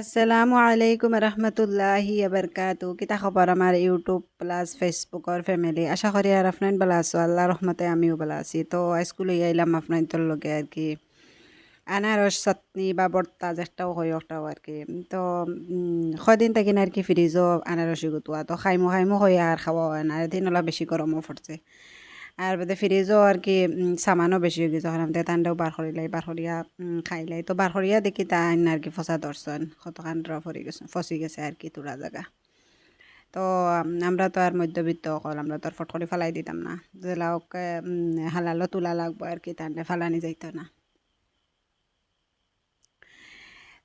আসসালামু আলাইকুম রহমতুল্লাহি আবরকাতু কিতা খবর আমার ইউটিউব প্লাস ফেসবুকর ফ্যামিলি আশা করি আর আপনার ভালো আছো আল্লাহ রহমতে আমিও ভালো আছি তো স্কুলে আইলাম আপনার তোর লগে আর কি আনারস চাটনি বা বর্তা যেটাও হয় ওটাও আর কি তো কদিন থাকি আর কি ফ্রিজও আনারসি গুতুয়া তো খাইমো খাইমো হয় আর খাওয়া হয় না দিন বেশি গরমও পড়ছে আর বাদে ফ্রিজও আর কি সামানও বেশি হয়ে গেছে তান্ডেও বার করিলাই বার করিয়া খাইলাই। তো করিয়া দেখি তা আর কি ধরছেন কতখান ড্রপ হয়ে গেছে ফসি গেছে আর কি তোরা জায়গা তো আমরা তো আর মধ্যবিত্ত অকল আমরা তো আর ফটকরি ফালাই দিতাম না। জেলাওকে হালালো তোলা লাগবো আর কি তান্ডে ফালানি যাইতো না।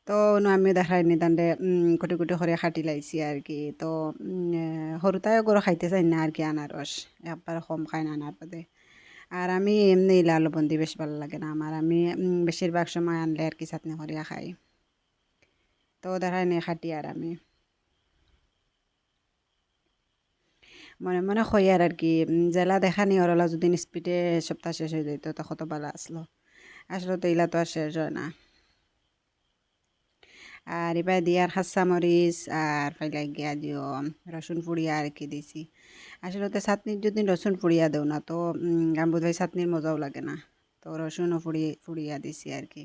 তো আমি দেখাই নি তান্ডে কুটি কুটি করে খাটি লাইছি আর কি। তো সৰুতাই গরু খাইতে চাই না আর কি আনারস একবার কম খাই না আনার বাদে। আর আমি এমনি লাল বন্দি বেশ ভালো লাগে না আমার আমি বেশিরভাগ সময় আনলে আর কি চাটনি করিয়া খাই। তো, দেখাই নি খাটি আর আমি। মনে মনে খই আর কি জেলা দেখা নি ওরলা যদি স্পিডে সপ্তাহ শেষ হয়ে যেত তো ভালো আসলো আসলে তো ইলা তো আর শেষ হয় না। আর এবার দিয়ার খাসা মরিচ আর ফাইলাই গিয়া দিও রসুন ফুড়িয়া আর কি দিছি। আসলে তো চাটনির যদি রসুন ফুড়িয়া দেও না, তো বোধ হয় চাটনির মজাও লাগে না। তো রসুনও ফুড়ি ফুড়িয়া দিছি আর কি।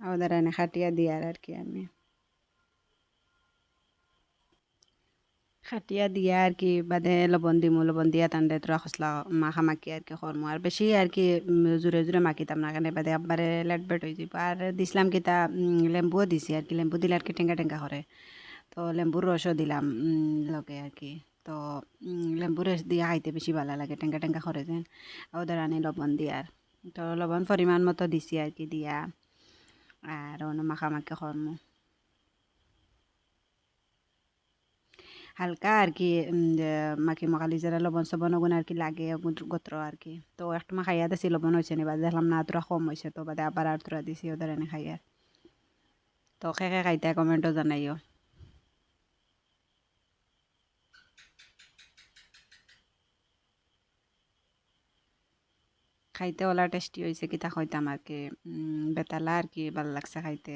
আমাদের এনে খাটিয়া দিয়ার আর কি আমি। খাটিয়া দিয়া আর কি বাদে লবণ দিমু, লবণ দিয়া টানলে তোরা খসলা মাখা মাখি আর কি করমু আর বেশি আর কি জোরে জোরে মাখিতাম না কেন বাদে একবারে লেট বেট হয়ে যাব। আর দিছিলাম কিতা লেম্বুও দিছি আর কি লেম্বু দিলে আর কি টেঙ্গা টেঙ্গা করে তো লেম্বুর রসও দিলাম লগে আর কি তো লেম্বুর রস দিয়া খাইতে বেশি ভালো লাগে টেঙ্গা টেঙ্গা করে যেন। ওদের আনি লবণ দিয়ার তো লবণ পরিমাণ মতো দিছি আর কি দিয়া। আর অন্য মাখামাখি করমু হালকা আর কি মাখি মাখালি যারা লবণ সবন ওগুন আর কি লাগে গোত্র আর কি তো একটা মা খাইয়া দিছি লবণ হয়েছে নি বাদে দেখলাম না তোরা কম হয়েছে তো বাদে আবার আর তোরা দিছি ওদের এনে খাইয়ার তো খে খে খাইতে কমেন্টও জানাইও। খাইতে ওলা টেস্টি হয়েছে কিতা খাইতাম আর কি বেতালা আর কি ভালো লাগছে খাইতে।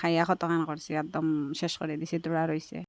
খাইয়া কতখান করছি একদম শেষ করে দিছি তোরা রয়েছে